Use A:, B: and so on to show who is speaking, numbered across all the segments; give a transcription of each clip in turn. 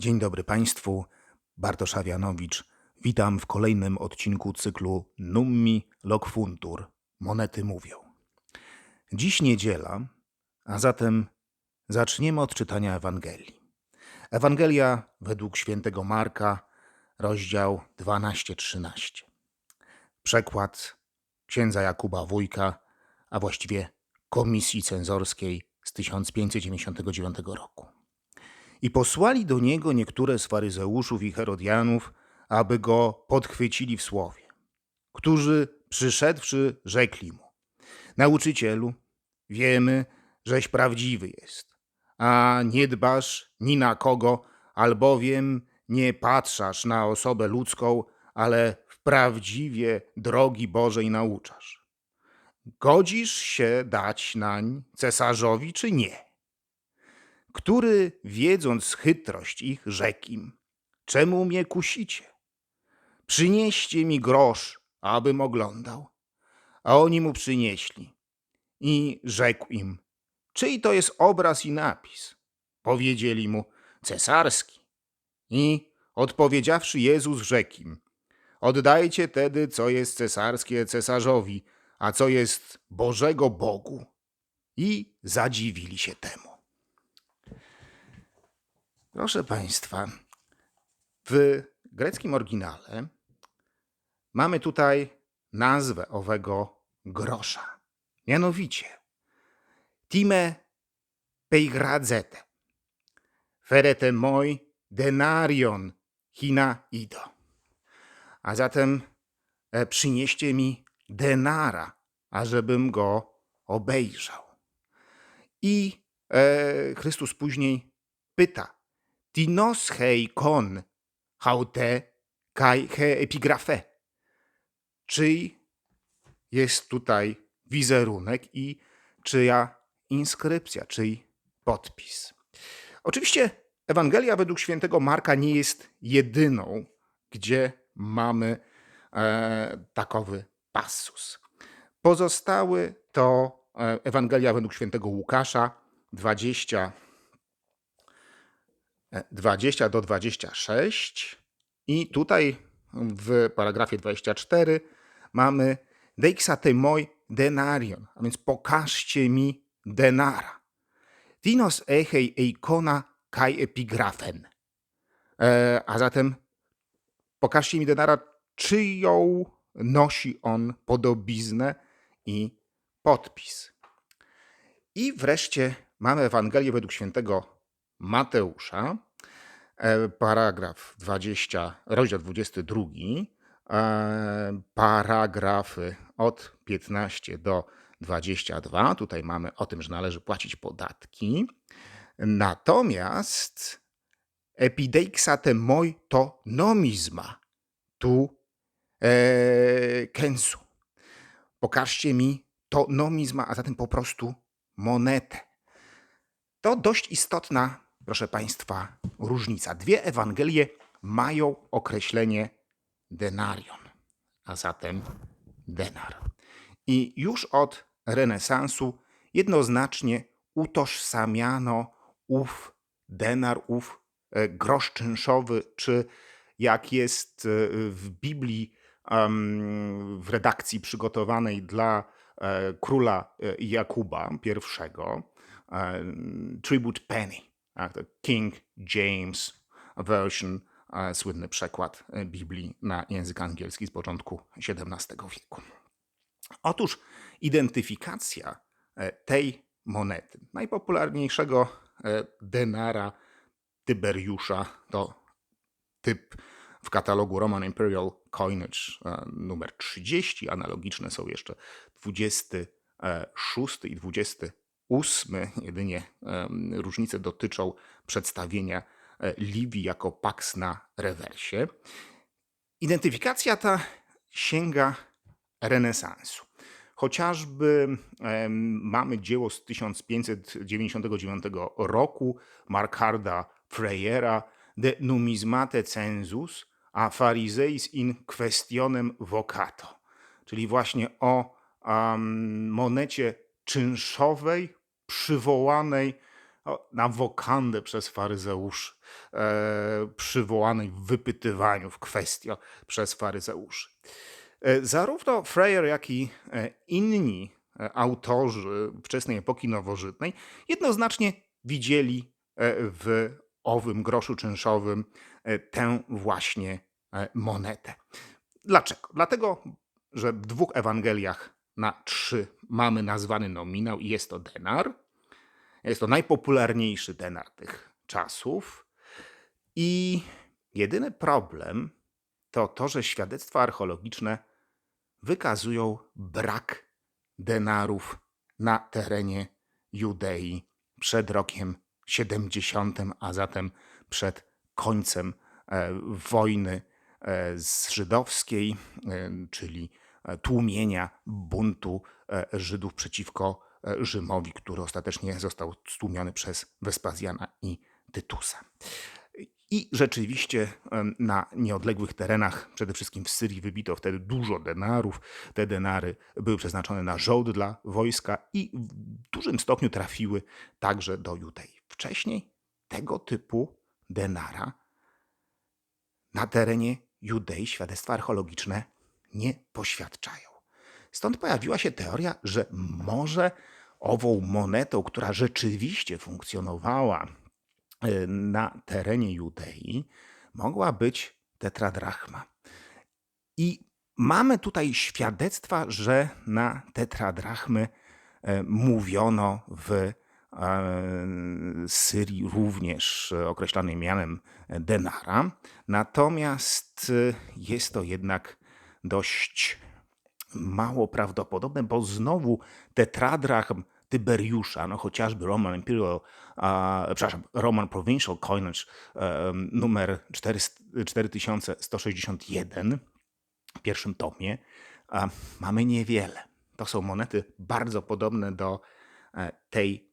A: Dzień dobry Państwu, Bartosz Awianowicz. Witam w kolejnym odcinku cyklu Nummi Locfuntur. Monety mówią. Dziś niedziela, a zatem zaczniemy od czytania Ewangelii. Ewangelia według świętego Marka, rozdział 12-13. Przekład księdza Jakuba Wójka, a właściwie komisji cenzorskiej z 1599 roku. I posłali do niego niektóre z faryzeuszów i herodianów, aby go podchwycili w słowie, którzy przyszedłszy rzekli mu: Nauczycielu, wiemy, żeś prawdziwy jest, a nie dbasz ni na kogo, albowiem nie patrzasz na osobę ludzką, ale prawdziwie drogi Bożej nauczasz. Godzisz się dać nań cesarzowi czy nie? Który wiedząc chytrość ich rzekł im, czemu mnie kusicie? Przynieście mi grosz, abym oglądał. A oni mu przynieśli. I rzekł im, czyj to jest obraz i napis? Powiedzieli mu, cesarski. I odpowiedziawszy Jezus rzekł im, oddajcie tedy, co jest cesarskie cesarzowi, a co jest Bożego Bogu. I zadziwili się temu. Proszę Państwa, w greckim oryginale mamy tutaj nazwę owego grosza. Mianowicie time peigradzete, ferete moi denarion hina ido. A zatem e, przynieście mi denara, ażebym go obejrzał. I e, Chrystus później pyta, Tinos hei kon haute kai he epigrafe. Czyj jest tutaj wizerunek i czyja inskrypcja, czyj podpis. Oczywiście Ewangelia według świętego Marka nie jest jedyną, gdzie mamy e, takowy passus. Pozostały to e, Ewangelia według świętego Łukasza 20 20 do 26 i tutaj w paragrafie 24 mamy Deixate moi denarion, a więc pokażcie mi denara. Dinos echei eikona kai epigrafen. E, a zatem pokażcie mi denara, czyją nosi on podobiznę i podpis. I wreszcie mamy Ewangelię według świętego Mateusza, e, paragraf 20, rozdział 22, e, paragrafy od 15 do 22. Tutaj mamy o tym, że należy płacić podatki. Natomiast epideixa te moi to nomizma tu e, kensu. Pokażcie mi to nomizma, a zatem po prostu monetę. To dość istotna proszę Państwa, różnica. Dwie Ewangelie mają określenie denarion, a zatem denar. I już od renesansu jednoznacznie utożsamiano ów denar, ów e, grosz czynszowy, czy jak jest e, w Biblii w redakcji przygotowanej dla e, króla Jakuba I, tribute penny King James Version, słynny przekład e, Biblii na język angielski z początku XVII wieku. Otóż identyfikacja e, tej monety, najpopularniejszego e, denara Tyberiusza, to typ w katalogu Roman Imperial Coinage numer 30. Analogiczne są jeszcze 26 i 27 ósmy, jedynie różnice dotyczą przedstawienia e, Libii jako Pax na rewersie. Identyfikacja ta sięga renesansu. Chociażby mamy dzieło z 1599 roku Markarda Freyera De numismate census a farizeis in questionem vocato, czyli właśnie o um, monecie czynszowej przywołanej na wokandę przez faryzeuszy, e, przywołanej w wypytywaniu, w kwestii przez faryzeuszy. E, zarówno Freyer, jak i e, inni autorzy wczesnej epoki nowożytnej jednoznacznie widzieli w owym groszu czynszowym tę właśnie monetę. Dlaczego? Dlatego, że w dwóch Ewangeliach na trzy mamy nazwany nominał i jest to denar. Jest to najpopularniejszy denar tych czasów. I jedyny problem to to, że świadectwa archeologiczne wykazują brak denarów na terenie Judei przed rokiem 70, a zatem przed końcem e, wojny e, z żydowskiej, e, czyli tłumienia buntu e, Żydów przeciwko e, Rzymowi, który ostatecznie został stłumiony przez Wespazjana i Tytusa. I rzeczywiście na nieodległych terenach, przede wszystkim w Syrii, wybito wtedy dużo denarów. Te denary były przeznaczone na żołd dla wojska i w dużym stopniu trafiły także do Judei. Wcześniej tego typu denara na terenie Judei świadectwa archeologiczne nie poświadczają. Stąd pojawiła się teoria, że może ową monetą, która rzeczywiście funkcjonowała e, na terenie Judei, mogła być tetradrachma. I mamy tutaj świadectwa, że na tetradrachmy e, mówiono w e, Syrii również określanej mianem denara. Natomiast jest to jednak dość mało prawdopodobne, bo znowu tetradrachm Tyberiusza, no chociażby Roman Imperial, a, przepraszam, Roman Provincial Coinage e, numer 400 4161 w pierwszym tomie, a, mamy niewiele. To są monety bardzo podobne do e, tej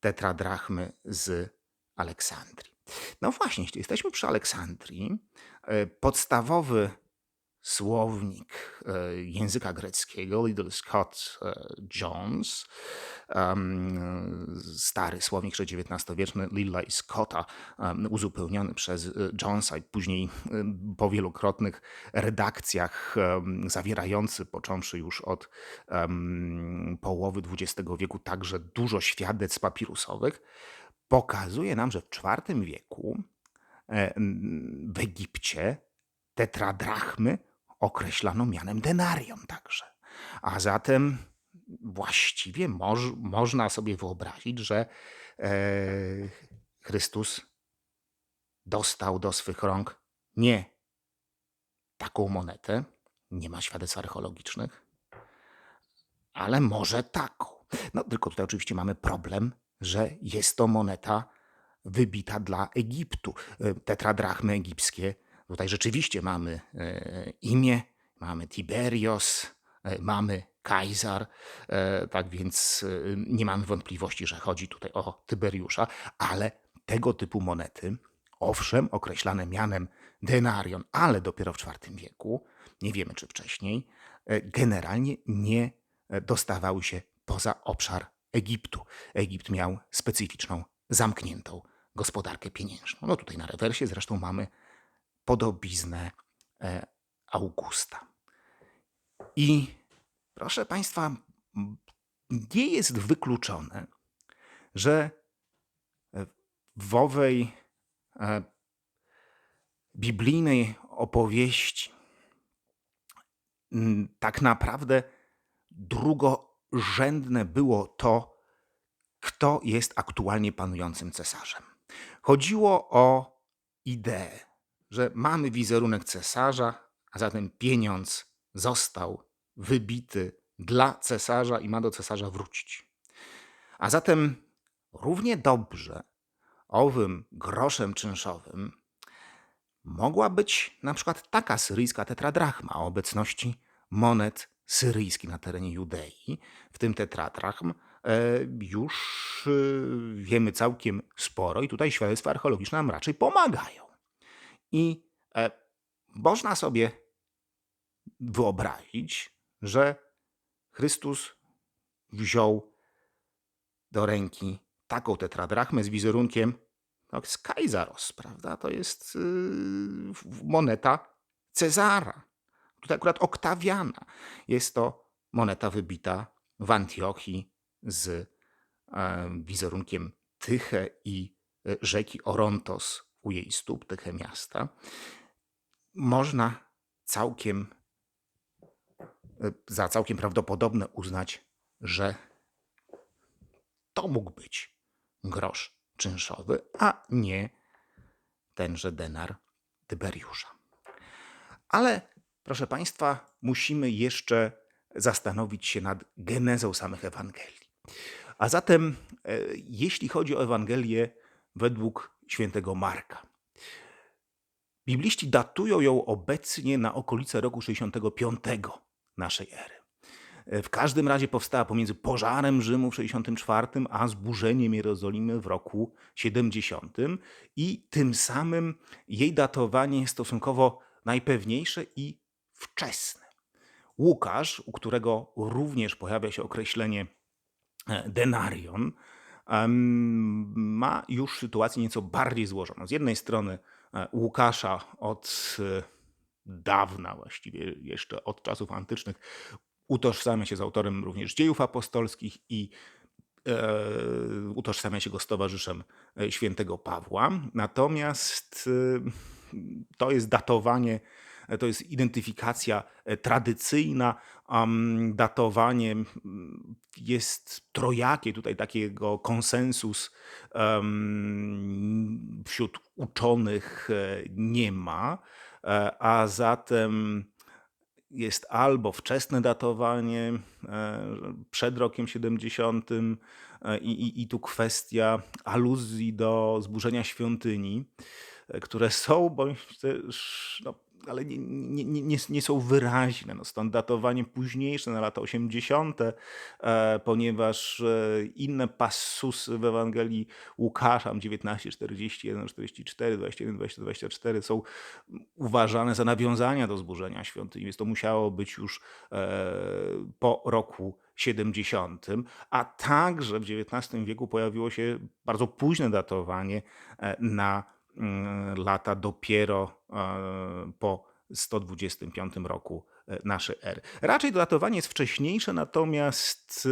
A: tetradrachmy z Aleksandrii. No właśnie, jeśli jesteśmy przy Aleksandrii, e, podstawowy słownik e, języka greckiego, Liddell Scott e, Jones, stary słownik XIX-wieczny Lilla i Scotta, uzupełniony przez e, Jonesa i później po wielokrotnych redakcjach, zawierający, począwszy już od połowy XX wieku, także dużo świadectw papirusowych, pokazuje nam, że w IV wieku w Egipcie tetradrachmy określano mianem denarion także. A zatem właściwie moż, można sobie wyobrazić, że e, Chrystus dostał do swych rąk nie taką monetę, nie ma świadectw archeologicznych, ale może taką. No tylko tutaj oczywiście mamy problem, że jest to moneta wybita dla Egiptu. E, Tetradrachmy egipskie Tutaj rzeczywiście mamy e, imię, mamy Tiberios, e, mamy Kajzar, e, tak więc nie mamy wątpliwości, że chodzi tutaj o Tyberiusza, ale tego typu monety, owszem, określane mianem denarion, ale dopiero w IV wieku, nie wiemy czy wcześniej, generalnie nie dostawały się poza obszar Egiptu. Egipt miał specyficzną, zamkniętą gospodarkę pieniężną. No tutaj na rewersie zresztą mamy podobiznę e, Augusta. I proszę Państwa, nie jest wykluczone, że w owej e, biblijnej opowieści tak naprawdę drugorzędne było to, kto jest aktualnie panującym cesarzem. Chodziło o ideę, że mamy wizerunek cesarza, a zatem pieniądz został wybity dla cesarza i ma do cesarza wrócić. A zatem równie dobrze owym groszem czynszowym mogła być na przykład taka syryjska tetradrachma o obecności monet syryjskich na terenie Judei, w tym tetradrachm, e, już e, wiemy całkiem sporo i tutaj świadectwa archeologiczne nam raczej pomagają. I e, można sobie wyobrazić, że Chrystus wziął do ręki taką tetradrachmę z wizerunkiem no, z Kaisaros, prawda? To jest yy, moneta Cezara. Tutaj akurat Oktawiana. Jest to moneta wybita w Antiochii z e, wizerunkiem Tyche i e, rzeki Orontos u jej stóp, Tyche miasta. Można całkiem e, za całkiem prawdopodobne uznać, że to mógł być grosz czynszowy, a nie tenże denar Tyberiusza. Ale, proszę Państwa, musimy jeszcze zastanowić się nad genezą samych Ewangelii. A zatem, e, jeśli chodzi o Ewangelię według świętego Marka, bibliści datują ją obecnie na okolice roku 65 naszej ery. W każdym razie powstała pomiędzy pożarem Rzymu w 64, a zburzeniem Jerozolimy w roku 70 i tym samym jej datowanie jest stosunkowo najpewniejsze i wczesne. Łukasz, u którego również pojawia się określenie denarion, ma już sytuację nieco bardziej złożoną. Z jednej strony e, Łukasza od dawna, właściwie jeszcze od czasów antycznych, utożsamia się z autorem również dziejów apostolskich i e, utożsamia się go z towarzyszem e, świętego Pawła. Natomiast e, to jest datowanie, e, to jest identyfikacja e, tradycyjna, um, datowanie jest trojakie, tutaj takiego konsensus um, wśród uczonych e, nie ma, a zatem jest albo wczesne datowanie e, przed rokiem 70 e, i, i, i tu kwestia aluzji do zburzenia świątyni, e, które są bądź też no, ale nie, nie, nie, nie są wyraźne. No stąd datowanie późniejsze na lata 80., e, ponieważ e, inne passusy w Ewangelii Łukasza 19, 41, 44, 21, 20, 24 są uważane za nawiązania do zburzenia świątyni, więc to musiało być już e, po roku 70, a także w XIX wieku pojawiło się bardzo późne datowanie na lata dopiero e, po 125 roku e, naszej ery. Raczej datowanie jest wcześniejsze, natomiast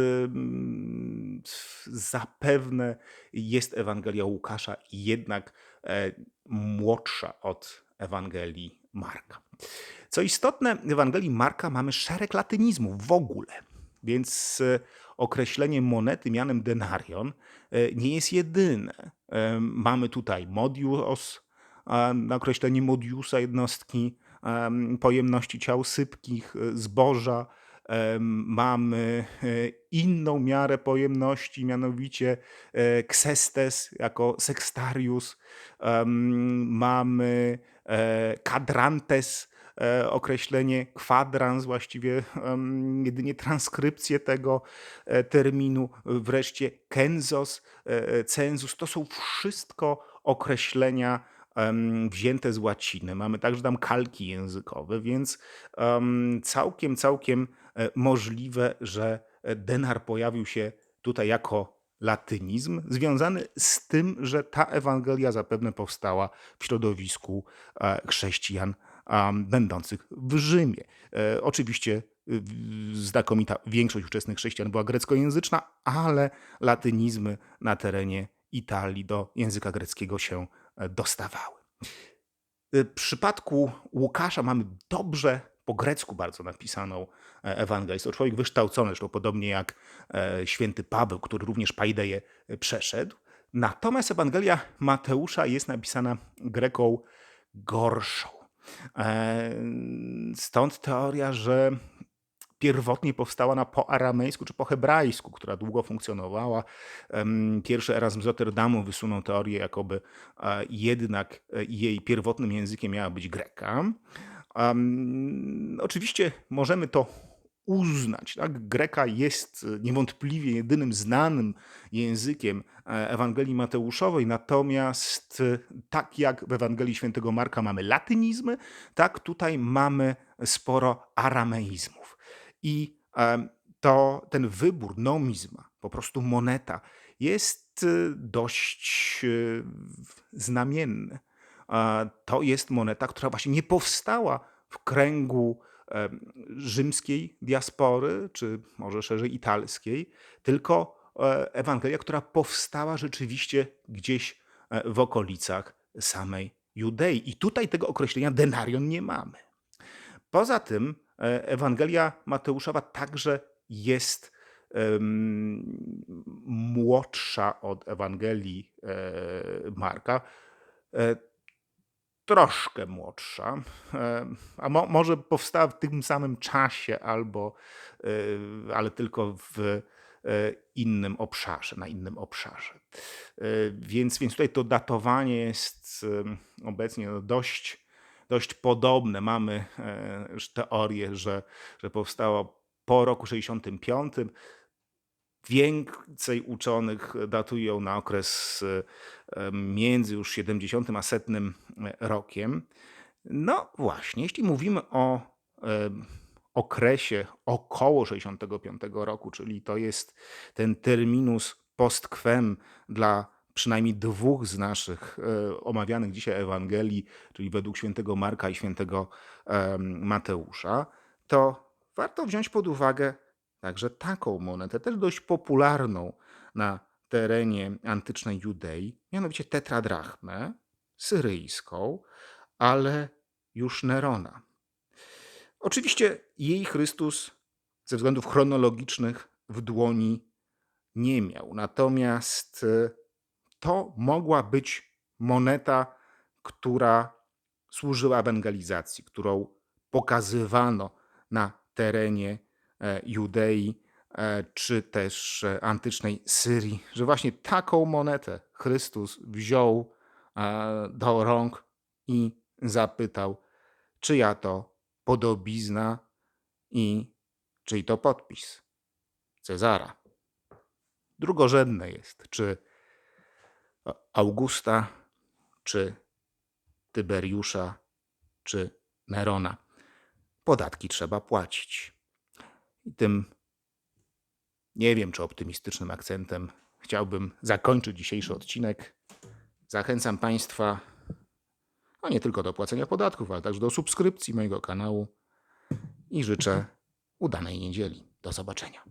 A: zapewne jest Ewangelia Łukasza jednak e, młodsza od Ewangelii Marka. Co istotne, w Ewangelii Marka mamy szereg latynizmów w ogóle, więc określenie monety mianem denarion nie jest jedyne. Mamy tutaj modius, określenie modiusa jednostki pojemności ciał sypkich, e, zboża. Mamy e, inną miarę pojemności, mianowicie ksestes jako sextarius. Mamy kadrantes, e, określenie kwadrans, właściwie jedynie transkrypcję tego terminu. Wreszcie kenzos, census. To są wszystko określenia wzięte z łaciny. Mamy także tam kalki językowe, więc całkiem, całkiem e, możliwe, że e, denar pojawił się tutaj jako latynizm, związany z tym, że ta Ewangelia zapewne powstała w środowisku e, chrześcijan będących w Rzymie. Oczywiście znakomita większość ówczesnych chrześcijan była greckojęzyczna, ale latynizmy na terenie Italii do języka greckiego się E, dostawały. E, w przypadku Łukasza mamy dobrze po grecku bardzo napisaną e, Ewangelię. Jest to człowiek wykształcony, zresztą podobnie jak święty Paweł, który również Paideję przeszedł. Natomiast Ewangelia Mateusza jest napisana greką gorszą. Stąd teoria, że pierwotnie powstała na po aramejsku czy po hebrajsku, która długo funkcjonowała. Pierwszy Erasm z Rotterdamu wysunął teorię, jakoby e, jednak e, jej pierwotnym językiem miała być greka. Oczywiście możemy to uznać. Tak? Greka jest niewątpliwie jedynym znanym językiem e, Ewangelii Mateuszowej, natomiast tak jak w Ewangelii Świętego Marka mamy latynizmy, tak tutaj mamy sporo arameizmów. I to ten wybór, nomizma, po prostu moneta, jest dość znamienny. To jest moneta, która właśnie nie powstała w kręgu rzymskiej diaspory, czy może szerzej italskiej, tylko e, Ewangelia, która powstała rzeczywiście gdzieś e, w okolicach samej Judei. I tutaj tego określenia denarion nie mamy. Poza tym e, Ewangelia Mateuszowa także jest młodsza od Ewangelii Marka. Troszkę młodsza, e, a mo, może powstała w tym samym czasie, albo, e, ale tylko w e, innym obszarze, na innym obszarze. Więc, więc tutaj to datowanie jest obecnie no, dość, dość podobne. Mamy teorię, że, że powstała po roku 65. Więcej uczonych datuje ją na okres e, między już 70 a setnym rokiem. No właśnie, jeśli mówimy o e, okresie około 65 roku, czyli to jest ten terminus post quem dla przynajmniej dwóch z naszych e, omawianych dzisiaj Ewangelii, czyli według świętego Marka i świętego Mateusza, to warto wziąć pod uwagę także taką monetę, też dość popularną na terenie antycznej Judei, mianowicie tetradrachmę syryjską, ale już Nerona. Oczywiście jej Chrystus ze względów chronologicznych w dłoni nie miał, natomiast e, to mogła być moneta, która służyła ewangelizacji, którą pokazywano na terenie Judei e, czy też e, antycznej Syrii, że właśnie taką monetę Chrystus wziął e, do rąk i zapytał, czyja to podobizna i czyj to podpis. Cezara. Drugorzędne jest, czy Augusta, czy Tyberiusza, czy Nerona. Podatki trzeba płacić. I tym nie wiem, czy optymistycznym akcentem chciałbym zakończyć dzisiejszy odcinek. Zachęcam Państwa no nie tylko do płacenia podatków, ale także do subskrypcji mojego kanału i życzę udanej niedzieli. Do zobaczenia.